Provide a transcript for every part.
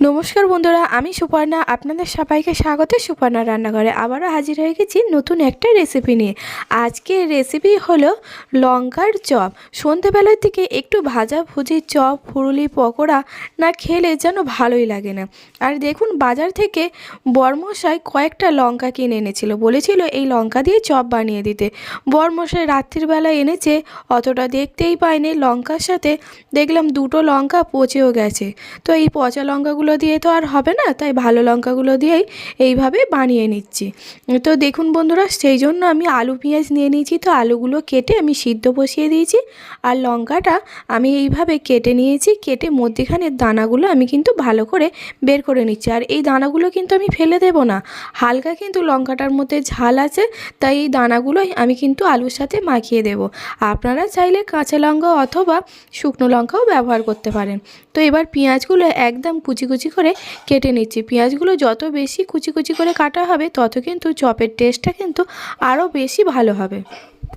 নমস্কার বন্ধুরা, আমি সুপর্ণা। আপনাদের সবাইকে স্বাগত সুপর্ণা রান্নাঘরে। আবারও হাজির হয়ে গেছি নতুন একটা রেসিপি নিয়ে। আজকের রেসিপি হলো লঙ্কার চপ। সন্ধেবেলার দিকে একটু ভাজা ভুজি চপ, ফুরুলি পকোড়া না খেলে যেন ভালোই লাগে না। আর দেখুন, বাজার থেকে বরমশাই কয়েকটা লঙ্কা কিনে এনেছিল। বলেছিল এই লঙ্কা দিয়ে চপ বানিয়ে দিতে। বরমশাই রাত্রির বেলা এনেছে, অতটা দেখতেই পাইনি লঙ্কার সাথে দেখলাম দুটো লঙ্কা পচেও গেছে। তো এই পচা লঙ্কাগুলো দিয়ে তো আর হবে না, তাই ভালো লঙ্কাগুলো দিয়েই এইভাবে বানিয়ে নিচ্ছি। তো দেখুন বন্ধুরা, সেই জন্য আমি আলু পেঁয়াজ নিয়ে নিয়েছি, তো আলুগুলো কেটে আমি সিদ্ধ বসিয়ে দিয়েছি, আর লঙ্কাটা আমি এইভাবে কেটে নিয়েছি, কেটে মধ্যেখানের দানাগুলো আমি কিন্তু ভালো করে বের করে নিচ্ছি। আর এই দানাগুলো কিন্তু আমি ফেলে দেবো না, হালকা কিন্তু লঙ্কাটার মধ্যে ঝাল আছে, তাই এই দানাগুলোই আমি কিন্তু আলুর সাথে মাখিয়ে দেব। আপনারা চাইলে কাঁচা লঙ্কা অথবা শুকনো লঙ্কাও ব্যবহার করতে পারেন। তো এবার পেঁয়াজগুলো একদম কুচি কুচি করে কেটে নিচ্ছি। পেঁয়াজগুলো যত বেশি কুচি কুচি করে কাটা হবে, তত কিন্তু চপের টেস্টটা কিন্তু আরও বেশি ভালো হবে।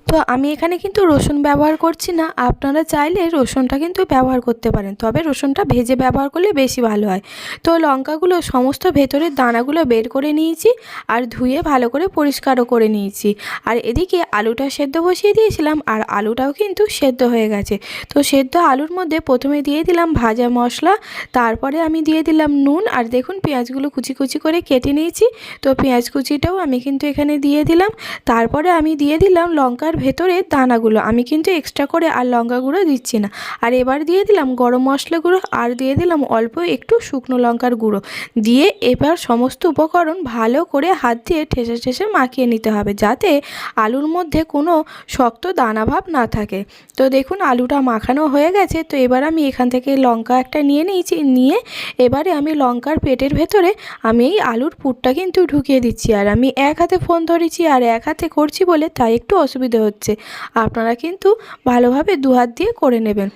তো আমি এখানে কিন্তু রসুন ব্যবহার করছি না। আপনারা চাইলে রসুনটা কিন্তু ব্যবহার করতে পারেন। তবে রসুনটা ভেজে ব্যবহার করলে বেশি ভালো হয়। তো লঙ্কাগুলো সমস্ত ভেতরের দানাগুলো বের করে নিয়েছি আর ধুয়ে ভালো করে পরিষ্কারও করে নিয়েছি। আর এদিকে আলুটা সেদ্ধ বসিয়ে দিয়েছিলাম আর আলুটাও কিন্তু সেদ্ধ হয়ে গেছে। তো সেদ্ধ আলুর মধ্যে প্রথমে দিয়ে দিলাম ভাজা মশলা, তারপরে আমি দিয়ে দিলাম নুন আর দেখুন পেঁয়াজগুলো কুচি কুচি করে কেটে নিয়েছি। তো পেঁয়াজ কুচিটাও আমি কিন্তু এখানে দিয়ে দিলাম। তারপরে আমি দিয়ে দিলাম লঙ্কার ভেতরে দানাগুলো। আমি কিন্তু এক্সট্রা করে আর লঙ্কা গুঁড়ো দিচ্ছি না। আর এবার দিয়ে দিলাম গরম মশলা গুঁড়ো আর দিয়ে দিলাম অল্প একটু শুকনো লঙ্কার গুঁড়ো। দিয়ে এবার সমস্ত উপকরণ ভালো করে হাত দিয়ে ঠেসে ঠেসে মাখিয়ে নিতে হবে যাতে আলুর মধ্যে কোনো শক্ত দানাভাব না থাকে। তো দেখুন আলুটা মাখানো হয়ে গেছে। তো এবার আমি এখান থেকে লঙ্কা একটা নিয়ে নিয়েছি। নিয়ে এবারে আমি লঙ্কার পেটের ভেতরে আমি এই আলুর পুরটা কিন্তু ঢুকিয়ে দিচ্ছি। আর আমি এক হাতে ফোন ধরেছি আর এক হাতে করছি বলে তাই একটু অসুবিধে হচ্ছে। আপনারা কিন্তু ভালোভাবে দুহাত দিয়ে করে নেবেন।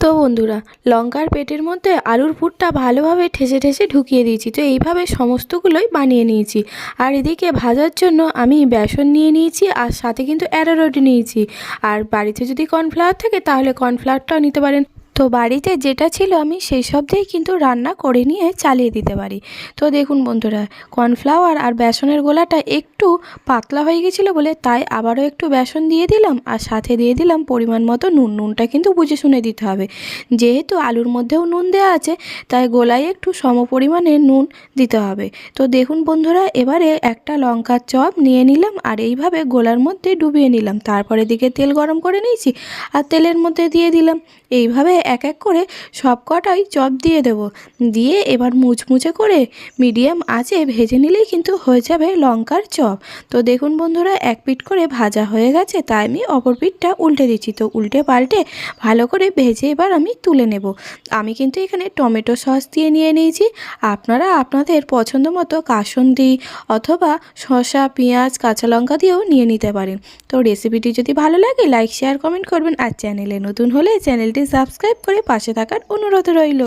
তো বন্ধুরা, লঙ্কার পেটের মধ্যে আলুর পুরটা ভালোভাবে ঠেসে ঠেসে ঢুকিয়ে দিয়েছি। তো এইভাবে সমস্তগুলোই বানিয়ে নিয়েছি। আর এদিকে ভাজার জন্য আমি বেসন নিয়ে নিয়েছি আর সাথে কিন্তু অ্যারোরোড নিয়েছি। আর বাড়িতে যদি কর্নফ্লাওয়ার থাকে তাহলে কর্নফ্লাওয়ারটাও নিতে পারেন। তো বাড়িতে যেটা ছিল আমি সেই সব দিয়েই কিন্তু রান্না করে নিয়ে চালিয়ে দিতে পারি। তো দেখুন বন্ধুরা, কর্নফ্লাওয়ার আর বেসনের গোলাটা একটু পাতলা হয়ে গেছিল বলে তাই আবারও একটু বেসন দিয়ে দিলাম আর সাথে দিয়ে দিলাম পরিমাণ মতো নুন। নুনটা কিন্তু বুঝে শুনে দিতে হবে। যেহেতু আলুর মধ্যেও নুন দেওয়া আছে, তাই গোলায় একটু সম পরিমাণে নুন দিতে হবে। তো দেখুন বন্ধুরা, এবারে একটা লঙ্কার চপ নিয়ে নিলাম আর এইভাবে গোলার মধ্যে ডুবিয়ে নিলাম। তারপরে দিকে তেল গরম করে নিয়েছি আর তেলের মধ্যে দিয়ে দিলাম। এইভাবে এক এক করে সব কটাই চপ দিয়ে দেব। দিয়ে এবার মুচমুচে করে মিডিয়াম আঁচে ভেজে নিলেই কিন্তু হয়ে যাবে লঙ্কার চপ। তো দেখুন বন্ধুরা, এক পিঠ করে ভাজা হয়ে গেছে, তাই আমি অপর পিঠটা উল্টে দিচ্ছি। তো উল্টে পাল্টে ভালো করে ভেজে এবার আমি তুলে নেব। আমি কিন্তু এখানে টমেটো সস দিয়ে নিয়ে নিয়েছি। আপনারা আপনাদের পছন্দ মতো কাসন্দি অথবা শসা, পেঁয়াজ, কাঁচা লঙ্কা দিয়েও নিয়ে নিতে পারেন। তো রেসিপিটি যদি ভালো লাগে, লাইক, শেয়ার, কমেন্ট করবেন। আর চ্যানেলে নতুন হলে চ্যানেলটি সাবস্ক্রাইব করে পাশে থাকার অনুরোধ রইল।